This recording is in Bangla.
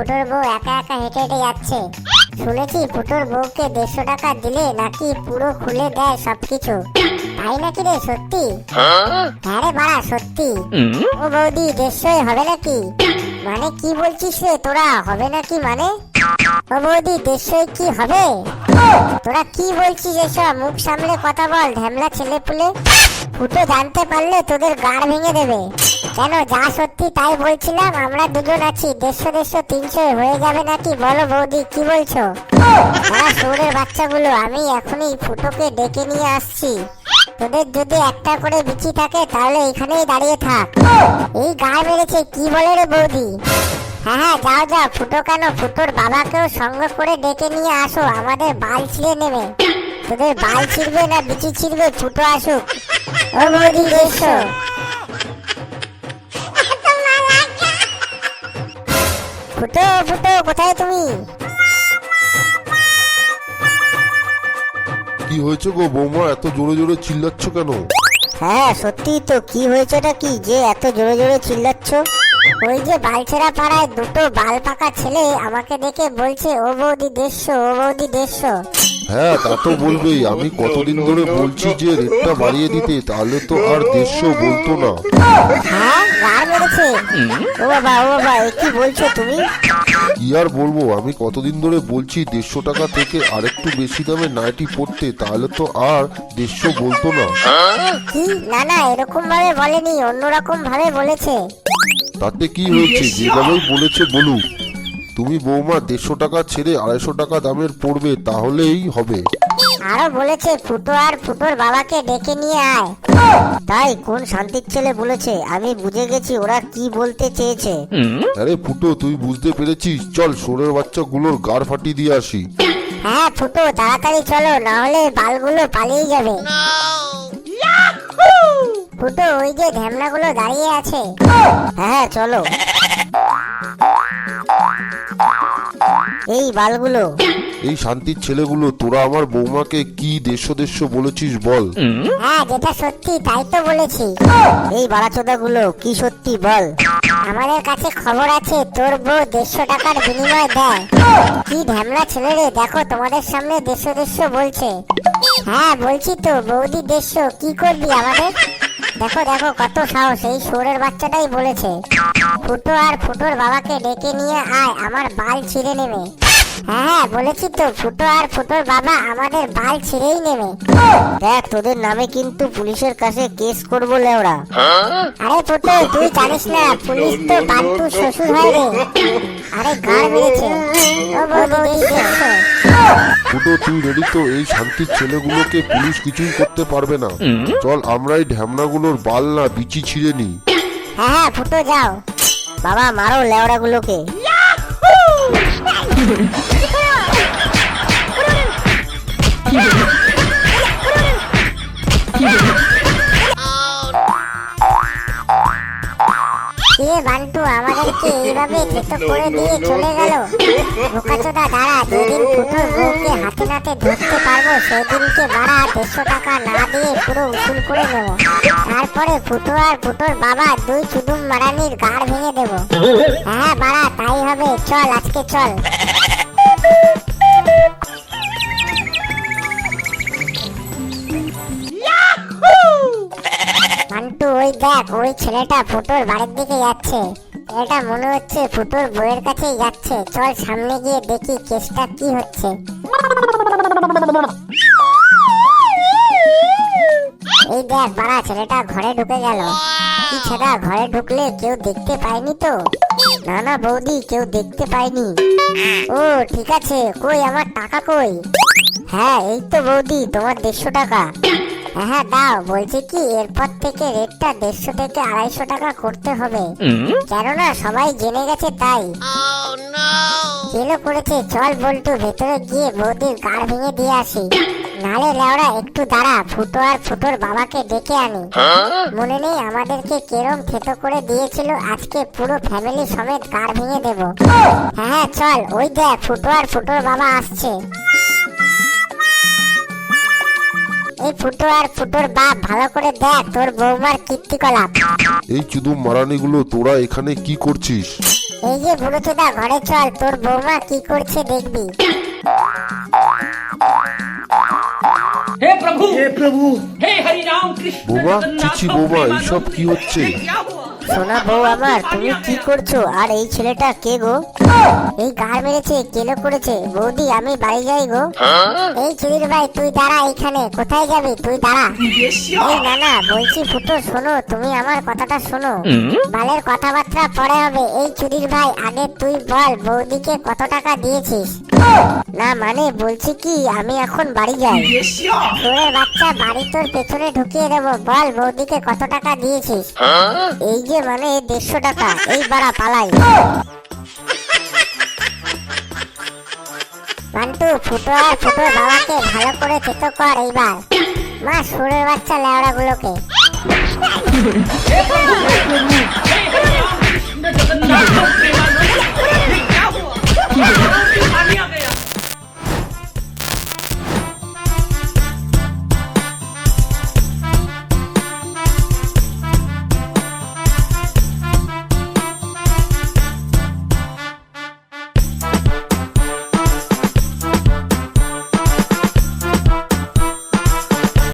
ফুটোর বউ একা একা হেঁটে হেঁটে যাচ্ছে। শুনেছি ফুটোর বউকে দেড়শো টাকা দিলে নাকি পুরো খুলে দেয় সবকিছু। তাই নাকি রে সত্যি? হ্যাঁ রে বাড়া, সত্যি। ও বৌদি, দেড়শোই হবে নাকি? মানে কি বলছিস রে তোরা, হবে নাকি মানে? ও বৌদি, দেড়শোই কি হবে? তোরা কি বলছিস এসব? মুখ সামলে কথা বল, ঢ্যামলা ছেলে পুলে ফুটো জানতে পারলে তোদের গাড় ভেঙে দেবে। কেন, যা সত্যি তাই বলছিলাম, আমরা দুজন আছি, দেড়শো দেড়শো তিনশো হয়ে যাবে নাকি? বলো বৌদি, কি বলছো? তারা শহরের বাচ্চাগুলো, আমি এখনই ফুটোকে ডেকে নিয়ে আসছি। তোদের যদি একটা করে বিচি থাকে, তাহলে এখানেই দাঁড়িয়ে থাক। এই গায়ে মেরেছে, কি বলে রে বৌদি? হ্যাঁ হ্যাঁ যাও যাও, ফুটো কেন? ফুটোর বাবাকেও সঙ্গ করে ডেকে নিয়ে আসো, আমাদের বাল ছিঁড়ে নেবে। তোদের বাল ছিঁড়বে না, বিচি ছিঁড়বে, ফুটো আসুক। ও বৌদি এসো ফুটো ফুটো কোথায় তুমি? কি হয়েছে গো বৌমা? এত জোরে জোরে চিল্লাচ্ছ কেন? হ্যাঁ সত্যি তো কি হয়েছেটা কি? যে এত জোরে জোরে চিল্লাচ্ছ? ওই যে বালছেরা পাড়ায় দুটো বাল পাকা ছেলে আমাকে দেখে বলছে ও বৌদি দেড়শো ও বৌদি দেড়শো হ্যাঁ তা তো বলবেই। আমি কতদিন ধরে বলছি যে রেটটা বাড়িয়ে দিতে তাহলে তো আর দেড়শো বলতো না। হ্যাঁ গার মেরেছে। ও বাবা ও বাবা এ কি বলছো তুমি? কি আর বলব আমি কতদিন ধরে বলছি দেড়শো টাকা থেকে আরেকটু বেশি দামে নাইটি পড়তে তাহলে তো আর দেড়শো বলতো না। কি? না না এরকম ভাবে বলেনি অন্যরকম ভাবে বলেছে। তাতে কি হয়েছে? যেভাবেই বলেছে বলুক। তুমি বৌমা দেড়শো টাকা ছেড়ে আড়াইশো টাকা দামের পড়বে তাহলেই হবে। আরও বলেছে ফুটো আর ফুটোর বাবাকে ডেকে নিয়ে আয়। তাই কোন শান্তির ছেলে বলেছে আমি বুঝে গেছি ওরা কি বলতে চেয়েছে। আরে ফুটো তুই বুঝতে পেরেছিস? চল সোরের বাচ্চাগুলোর গাড় ফাটিয়ে দিয়ে আসি। হ্যাঁ ফুটো তাড়াতাড়ি চলো না হলে বালগুলো পালিয়ে যাবে। ফুটো ওই যে ঢ্যামনাগুলো দাঁড়িয়ে আছে। হ্যাঁ চলো। এই বালগুলো। এই শান্তির ছেলেগুলো তোরা আমার বৌমাকে কি দেড়শো দেড়শো বলেছিস বল? হ্যাঁ যেটা সত্যি তাই তো বলেছি। এই বাড়াচোদা গুলো কি সত্যি বল? আমাদের কাছে খবর আছে তোর বউ দেড়শো টাকার বিনিময় দেয়। কি ঢ্যামলা ছেলে রে দেখো তোমাদের সামনে দেড়শো দেড়শো বলছে। হ্যাঁ বলছি তো বৌদি দেড়শো কি করবি আমাদের? দেখো দেখো কত সাহস। এই সোরের বাচ্চাটাই বলেছে, ফুটো আর ফুটোর বাবাকে ডেকে নিয়ে আয়, আমার বাল ছিঁড়ে নেবে। হ্যাঁ হ্যাঁ বলেছি তো, ফুটো আর ফুটোর বাবা আমাদের বাল ছিঁড়েই নেবে। দেখ, তোদের নামে কিন্তু পুলিশের কাছে কেস করব লেওরা। আরে ফুটো, তুই জানিস না, পুলিশ তো বান্টু শ্বশুর হয় রে। আরে গাড় মেরেছে। ও ফুটো তুই রেডি তো এই শান্তির ছেলেগুলোকে পুলিশ কিছুই করতে পারবে না। চল আমরাই ঢ্যামনাগুলোর বাল না বিচি ছিঁড়ে নিই। হ্যাঁ হ্যাঁ ফুটো যাও। বাবা মারো লেওড়া এইভাবে থেতো করে দিয়ে চলে গেল। বোকাচোদা দাঁড়া যেদিন ফুটোর বউকে হাতে নাতে ধরতে পারব সেদিনকে বাড়া দেড়শো টাকা না দিয়ে পুরো উসুল করে নেব। তারপরে ফুটো আর ফুটোর বাবা দুই চুদুম মারানির গাড় ভেঙে দেবো। হ্যাঁ বাড়া তাই হবে। চল আজকে চল। মান্টু ওই দেখ ওই ছেলেটা ফুটোর বাড়ির দিকে যাচ্ছে। এটা মনে হচ্ছে ফুটোর বইয়ের কাছেই যাচ্ছে। চল সামনে গিয়ে দেখি কেসটা কি হচ্ছে। এই দেখ বাড়া, ছেলেটা ঘরে ঢুকে গেল। কি ছেড়া ঘরে ঢুকলে কেউ দেখতে পায়নি তো? না না বৌদি, কেউ দেখতে পায়নি। ও, ঠিক আছে। কই, আমার টাকা কই? হ্যাঁ এই তো বৌদি, তোমার দেড়শো টাকা। হ্যাঁ হ্যাঁ দাও বলছি কি এরপর থেকে রেটটা দেড়শো থেকে আড়াইশো টাকা করতে হবে। কেননা সবাই জেনে গেছে তাই। কেলো করেছে চল বল্টু ভেতরে গিয়ে বৌদির গাড় ভেঙে দিয়ে আসি। নালে লেওড়া একটু দাঁড়া ফুটো আর ফুটোর বাবাকে ডেকে আনি। মনে নেই আমাদেরকে কেরম থেতো করে দিয়েছিল আজকে পুরো ফ্যামিলি সমেত গাড় ভেঙে দেবো। হ্যাঁ হ্যাঁ চল ওই দেখ ফুটো আর ফুটোর বাবা আসছে। এই ফুটো আর ফুটোর বাপ ভালো করে দেখ তোর বৌমার কীর্তিকলাপ এই চুদুম মারানিগুলো তোরা এখানে কি করছিস এই যে বুড়োচোদা ঘরে চল তোর বৌমা কি করছে দেখবি हे प्रभु हे प्रभु हे हरि राम कृष्ण বোমা जगन्नाथ চিচি বোমা प्रेमानंद, এইসব কি হচ্ছে ये क्या हुआ সোনা বউ আমার তুমি কি করছো আর এই ছেলেটা কে গো এই গার করেছে কেলো করেছে? বৌদি, আমি বাড়ি যাই গো। এই খিদির ভাই, তুই দাঁড়া এখানে। কোথায় যাবি? তুই দাঁড়া। এই না বলছি ফুটো, শোনো, তুমি আমার কথাটা শোনো। বালের কথাবার্তা পরে হবে। এই খিদির ভাই, আগে তুই বল, বৌদিকে কত টাকা দিয়েছিস? না মানে বলছি কি, আমি এখন বাড়ি যাই। তোরের বাচ্চা, বাড়ি তোর পেছনে ঢুকিয়ে দেব। বল, বৌদিকে কত টাকা দিয়েছিস? এই যে মানে দেড়শো টাকা। এই বাড়া, পালাই। মান্টু ফুটো আর ফুটোর বাবাকে ভালো করে চেতো কর এইবার। মা সুরের বাচ্চা লেওড়া গুলোকে